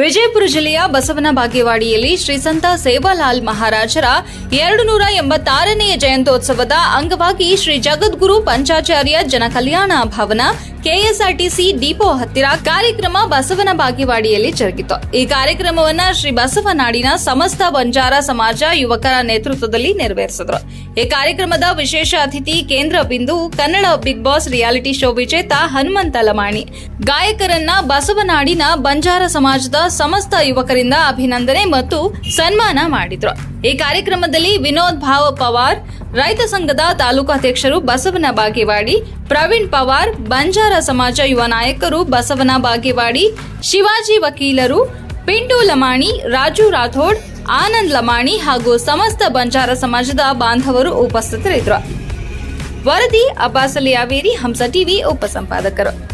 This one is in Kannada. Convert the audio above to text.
ವಿಜಯಪುರ ಜಿಲ್ಲೆಯ ಬಸವನ ಬಾಗೇವಾಡಿಯಲ್ಲಿ ಶ್ರೀ ಸಂತ ಸೇವಾಲಾಲ್ ಮಹಾರಾಜರ ಎರಡು ನೂರ ಎಂಬತ್ತಾರನೆಯ ಜಯಂತ್ಯೋತ್ಸವದ ಅಂಗವಾಗಿ ಶ್ರೀ ಜಗದ್ಗುರು ಪಂಚಾಚಾರ್ಯ ಜನಕಲ್ಯಾಣ ಭವನ ಕೆಎಸ್ಆರ್ಟಿಸಿ ಡಿಪೋ ಹತ್ತಿರ ಕಾರ್ಯಕ್ರಮ ಬಸವನ ಬಾಗೇವಾಡಿಯಲ್ಲಿ ಜರುಗಿತು. ಈ ಕಾರ್ಯಕ್ರಮವನ್ನ ಶ್ರೀ ಬಸವನಾಡಿನ ಸಮಸ್ತ ಬಂಜಾರ ಸಮಾಜ ಯುವಕರ ನೇತೃತ್ವದಲ್ಲಿ ನೆರವೇರಿಸಿದರು. ಈ ಕಾರ್ಯಕ್ರಮದ ವಿಶೇಷ ಅತಿಥಿ ಕೇಂದ್ರ ಬಿಂದು Kannada Bigg Boss reality show ವಿಜೇತ ಹನುಮಂತ ಲಮಾಣಿ. ಗಾಯಕರನ್ನ ಬಸವನಾಡಿನ ಬಂಜಾರ ಸಮಾಜದ ಸಮಸ್ತ ಯುವಕರಿಂದ ಅಭಿನಂದನೆ ಮತ್ತು ಸನ್ಮಾನ ಮಾಡಿದ್ರು. ಈ ಕಾರ್ಯಕ್ರಮದಲ್ಲಿ ವಿನೋದ್ ಭಾವ ಪವಾರ್, ರೈತ ಸಂಘದ ತಾಲೂಕಾಧ್ಯಕ್ಷರು ಬಸವನ ಬಾಗೇವಾಡಿ, ಪ್ರವೀಣ್ ಪವಾರ್, ಬಂಜಾರ ಸಮಾಜ ಯುವ ನಾಯಕರು ಬಸವನ ಬಾಗೇವಾಡಿ, ಶಿವಾಜಿ ವಕೀಲರು ಪಿಂಟು ಲಮಾಣಿ, ರಾಜು ರಾಥೋಡ್, ಆನಂದ್ ಲಮಾಣಿ ಹಾಗೂ ಸಮಸ್ತ ಬಂಜಾರ ಸಮಾಜದ ಬಾಂಧವರು ಉಪಸ್ಥಿತರಿದ್ದರು. ವರದಿ ಅಬ್ಬಾಸಲಿ ಯಾವೇರಿ ಹಂಸ ಟಿವಿ ಉಪಸಂಪಾದಕರು.